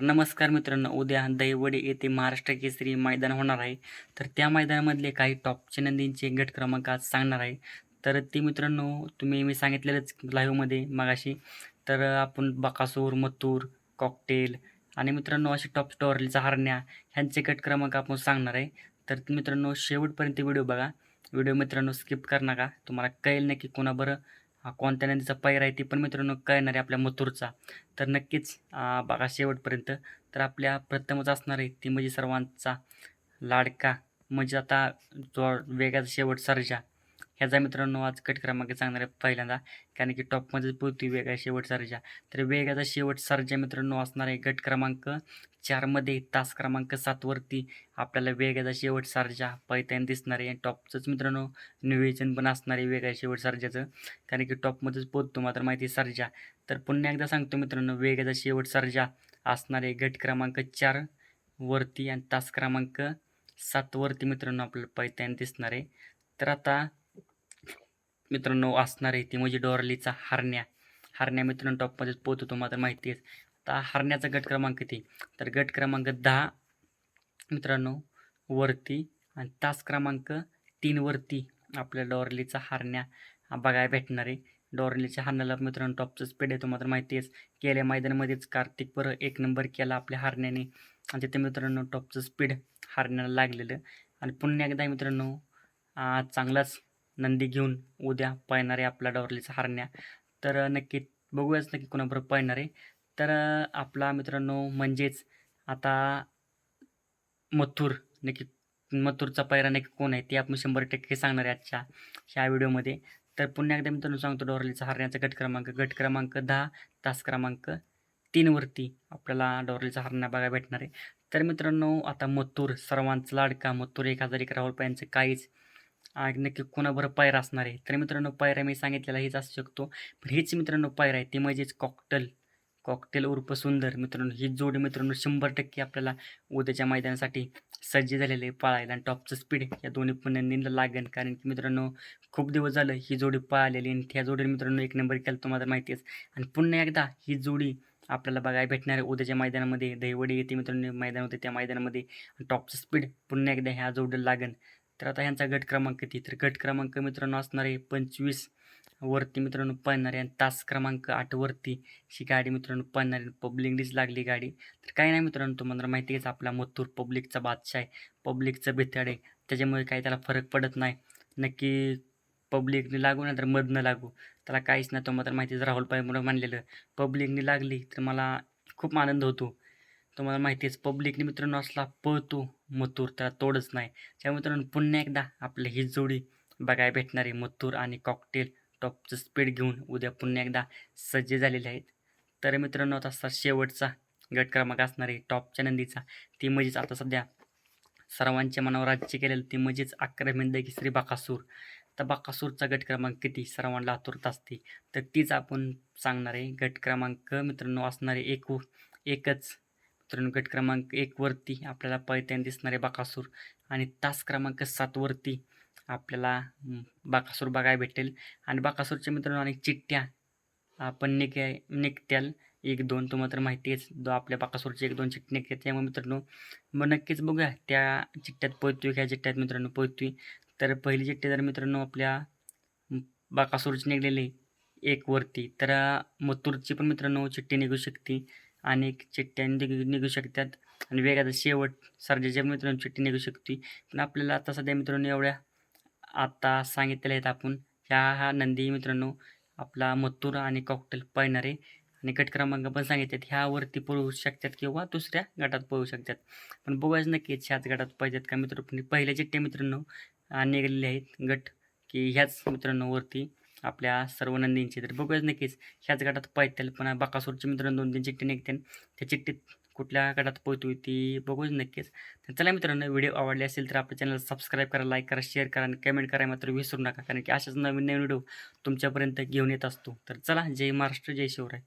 नमस्कार मित्रांनो उद्या दहिवडे येथे महाराष्ट्र केसरी मैदान होणार आहे. तर त्या मैदानामधले काही टॉपच्या नंदींचे गट क्रमांक आज सांगणार आहे. तर ती मित्रांनो तुम्ही मी सांगितलेलंच लाईव्हमध्ये मगाशी. तर आपण बकासूर मथूर कॉकटेल आणि मित्रांनो असे टॉप स्टोरलीचा हरण्या ह्यांचे गट क्रमांक आपण सांगणार आहे. तर मित्रांनो शेवटपर्यंत व्हिडिओ बघा. व्हिडिओ मित्रांनो स्किप कर नका. तुम्हाला कळेल नक्की कोणा बरं हा कोणत्या नदीचा पैर आहे ते पण मित्रांनो कळणार आहे आपल्या मथुरचा. तर नक्कीच बघा शेवटपर्यंत. तर आपल्या प्रथमच असणार आहे ती म्हणजे सर्वांचा लाडका. म्हणजे आता जो वेगाचा शेवट सर्जा. ह्याचा मित्रांनो आज कट क्रमांक सांगणार आहे पहिल्यांदा. कारण की टॉपमध्ये पोहतोय वेगळा शेवट सर्जा. तर वेगाचा शेवट सर्जा मित्रांनो असणार आहे गट क्रमांक चारमध्ये तास क्रमांक सातवरती आपल्याला वेगाचा शेवट सारजा पैत्याने दिसणार आहे टॉपचंच मित्रांनो निवेदन पण असणार आहे वेगळ्या शेवट सारजाचं. कारण की टॉपमध्येच पोचतो मात्र माहिती आहे तर पुन्हा एकदा सांगतो मित्रांनो वेगाचा शेवट सारजा असणार आहे गट क्रमांक चार वरती आणि तास क्रमांक सातवरती मित्रांनो आपल्याला पैत्याने दिसणार. आहे तर आता मित्रांनो असणार आहे ती म्हणजे डोरलीचा हरण्या. हरण्या मित्रांनो टॉपमध्येच पोहोचतो मात्र माहिती आहे. आता हरण्याचा गट क्रमांक किती तर गट क्रमांक दहा मित्रांनो वरती आणि तास क्रमांक तीनवरती आपल्या डॉरलीचा हरण्या बघायला भेटणार आहे. डॉरलीच्या हरण्याला मित्रांनो टॉपचं स्पीड येतो मात्र माहिती आहेच. गेल्या मैदानामध्येच कार्तिक पर एक नंबर केला आपल्या हरण्याने. आणि तिथे मित्रांनो टॉपचं स्पीड हरण्याला लागलेलं. आणि पुन्हा एकदा मित्रांनो चांगलाच नंदी घेऊन उद्या पळणार आहे आपला डॉरलीचा हरण्या. तर नक्की बघूयाच नक्की कोणाबरोबर पळणार आहे. तर आपला मित्रांनो म्हणजेच आता मथुर नक्की मथुरचा पैरा नक्की कोण आहे ते आपण शंभर टक्के सांगणार आहे आजच्या ह्या व्हिडिओमध्ये. तर पुन्हा एकदा मित्रांनो सांगतो डॉरलीचा हरण्याचा गट क्रमांक गट क्रमांक दहा तास क्रमांक तीनवरती आपल्याला डॉरलीचा हरण्या बघायला भेटणार आहे. तर मित्रांनो आता मथुर सर्वांचा लाडका मथुर एक हजार एक राहुल पायांचं काहीच नक्की कोणाबरोबर पायरा असणार आहे? तर मित्रांनो पायऱ्या मी सांगितलेला हेच असू शकतो. पण हेच मित्रांनो पायरा आहे ते म्हणजेच कॉकटल कॉकटेल उर्फ सुंदर मित्रांनो ही जोडी मित्रांनो शंभर टक्के आपल्याला उद्याच्या मैदानासाठी सज्ज झालेले आहे पळायला आणि टॉपचं स्पीड या दोन्ही पण लागेल. कारण की मित्रांनो खूप दिवस झालं ही जोडी पळालेली आणि त्या जोडीने मित्रांनो एक नंबर केला तुम्हाला माहिती आहेच आणि पुन्हा एकदा ही जोडी आपल्याला बघायला भेटणार आहे उद्याच्या मैदानामध्ये. दहीवडी येते मित्रांनो मैदान होते त्या मैदानामध्ये टॉपचं स्पीड पुन्हा एकदा ह्या जोडीला लागेल. तर आता ह्यांचा गट क्रमांक किती? तर गट क्रमांक मित्रांनो असणार आहे पंचवीस वरती मित्रांनो पळणार आहे आणि तास क्रमांक आठवरती ही गाडी मित्रांनो पळणार. आहे पब्लिकनीच लागली गाडी. तर काही नाही मित्रांनो तुम्हाला माहिती आहेच आपला मथुर पब्लिकचा बादशाह आहे. पब्लिकचं बेताड आहे. त्याच्यामुळे काही त्याला फरक पडत नाही. नक्की पब्लिकने लागू नाही तर मधनं लागू. त्याला काहीच नाही. तुम्हाला तर माहितीच राहुल पायमुळे म्हणून मानलेलं. पब्लिकने लागली तर मला खूप आनंद होतो. तुम्हाला माहिती आहेच पब्लिकने मित्रांनो असला पळतो मथुर त्याला तोडच नाही. त्या मित्रांनो पुन्हा एकदा आपलं ही जोडी बघायला भेटणारी मथूर मथुर आणि कॉकटेल टॉपचं स्पीड घेऊन उद्या पुन्हा एकदा सज्ज झालेले आहेत. तर मित्रांनो आता असा शेवटचा गट क्रमांक असणार आहे टॉपच्या नंदीचा ती म्हणजेच आता सध्या सर्वांच्या मनावर राज्य केलेलं ती म्हणजेच अकरा मिंद की श्री बाकासूर. तर बाकासूरचा गट क्रमांक किती? सर्वांना आतुरत असते. तर तीच आपण सांगणार आहे. गट क्रमांक मित्रांनो असणारे एक एकच. मित्रांनो गट क्रमांक एकवरती आपल्याला पैत्याने दिसणारे बाकासूर. आणि तास क्रमांक सातवरती आपल्याला बाकासूर बघायला भेटेल. आणि बाकासूरच्या मित्रांनो अनेक चिठ्ठ्या आपण निघाय निघत्याल एक दोन तुम्हाला तर माहिती आहेच. दो आपल्या बाकासूरची एक दोन चिठ्ठी निघतात त्यामुळे मित्रांनो मग नक्कीच बघूया. त्या चिठ्ठ्यात पोहतोय ह्या चिठ्ठ्यात मित्रांनो पोहतोय तर पहिली चिठ्ठी जर मित्रांनो आपल्या बाकासूरची निघलेली एक वरती तर मथुरची पण मित्रांनो चिठ्ठी निघू शकते. अनेक चिठ्ठ्या निघू निघू शकतात. आणि वेगाचा शेवट सर्जाच्या मित्रांनो चिठ्ठी निघू शकते. पण आपल्याला आता सध्या मित्रांनो एवढ्या आत्ता सांगितलेले आहेत आपण. ह्या हा नंदी मित्रांनो आपला मथुर आणि कॉकटेल पळणारे आणि गट क्रमांक पण सांगितलेत. ह्यावरती पळू शकतात किंवा दुसऱ्या गटात पळू शकतात. पण बघायचं नक्कीच ह्याच गटात पाहिजेत का मित्र? पण पहिल्या चिठ्ठ्या मित्रांनो निघालेले आहेत गट. की ह्याच मित्रांनो वरती आपल्या सर्व नंदींची. तर बघूयाच नक्कीच ह्याच गटात पाहिजे पण बाकासूरची मित्रांनो दोन तीन चिठ्ठी निघते त्या चिठ्ठीत कुठल्या गटात पोहतोय ती बघूच नक्कीच. तर चला मित्रांनो व्हिडिओ आवडले असेल तर आपल्या चॅनल सबस्क्राईब करा लाईक करा शेअर करा आणि कमेंट करा मात्र विसरू नका कारण की अशाच नवीन नवीन व्हिडिओ तुमच्यापर्यंत घेऊन येत असतो. तर चला जय महाराष्ट्र जय शिवराय.